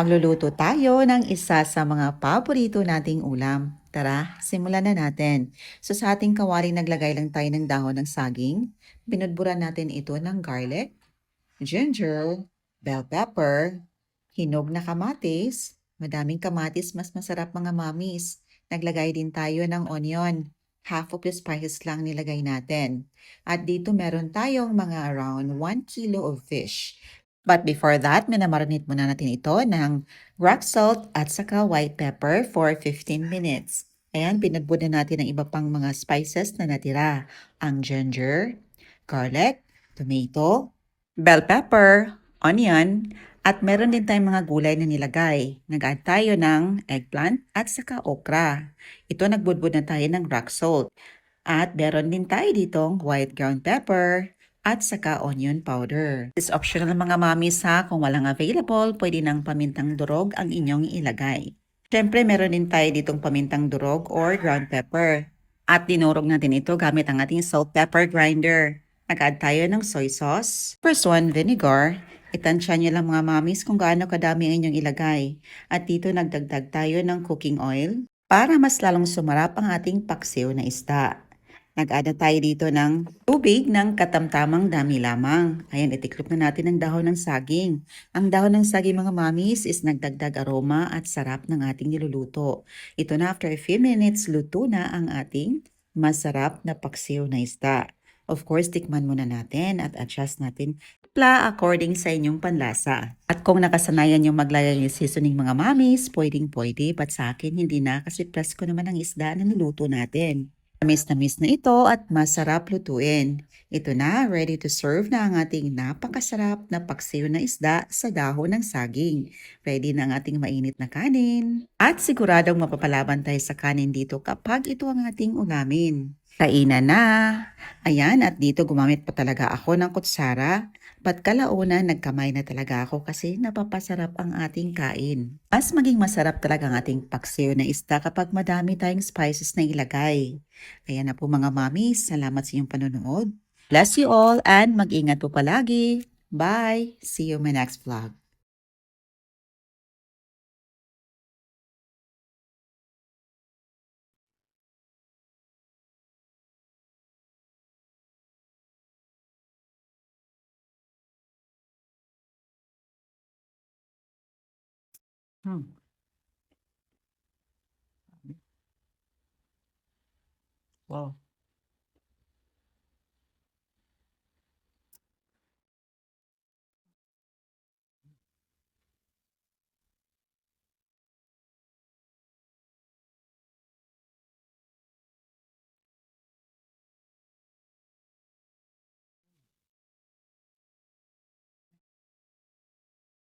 Magluluto tayo ng isa sa mga paborito nating ulam. Tara, simulan na natin. So sa ating kawali naglagay lang tayo ng dahon ng saging. Binudburan natin ito ng garlic, ginger, bell pepper, hinog na kamatis. Madaming kamatis, mas masarap mga mamis. Naglagay din tayo ng onion. Half of the spices lang nilagay natin. At dito meron tayong mga around 1 kilo of fish. But before that, minamarinate muna natin ito ng rock salt at saka white pepper for 15 minutes. Ayan, pinagbuda natin ang iba pang mga spices na natira. Ang ginger, garlic, tomato, bell pepper, onion, at meron din tayong mga gulay na nilagay. Nag-add tayo ng eggplant at saka okra. Ito nagbudbud na tayo ng rock salt. At meron din tayo ditong white ground pepper at saka onion powder. It's optional mga mamis ha. Kung walang available, pwede ng pamintang durog ang inyong ilagay. Siyempre, meron din tayo ditong pamintang durog or ground pepper. At dinurog natin ito gamit ang ating salt pepper grinder. Nag-add tayo ng soy sauce. First one, vinegar. Itansya nyo lang mga mamis kung gaano kadami ang inyong ilagay. At dito nagdagdag tayo ng cooking oil para mas lalong sumarap ang ating paksiw na isda. Nag-add na tayo dito ng tubig ng katamtamang dami lamang. Ayan, itiklop na natin ang dahon ng saging. Ang dahon ng saging mga mamis is nagdagdag aroma at sarap ng ating niluluto. Ito na after a few minutes, luto na ang ating masarap na paksiw na isda. Of course, tikman muna natin at adjust natin pla according sa inyong panlasa. At kung nakasanayan yung maglagay ng seasoning mga mamis, pwedeng pwede, but sa akin hindi na kasi press ko naman ang isda na niluto natin. Tamis na miss na ito at masarap lutuin. Ito na, ready to serve na ang ating napakasarap na paksiw na isda sa dahon ng saging. Ready na ang ating mainit na kanin. At siguradong mapapalaban tayo sa kanin dito kapag ito ang ating ulamin. Kainan na! Ayan, at dito gumamit pa talaga ako ng kutsara. Ba't kalauna nagkamay na talaga ako kasi napapasarap ang ating kain. Mas maging masarap talaga ang ating paksiw na isda kapag madami tayong spices na ilagay. Kaya na po mga mami, salamat sa inyong panonood. Bless you all and mag-ingat po palagi. Bye! See you in my next vlog. không wow.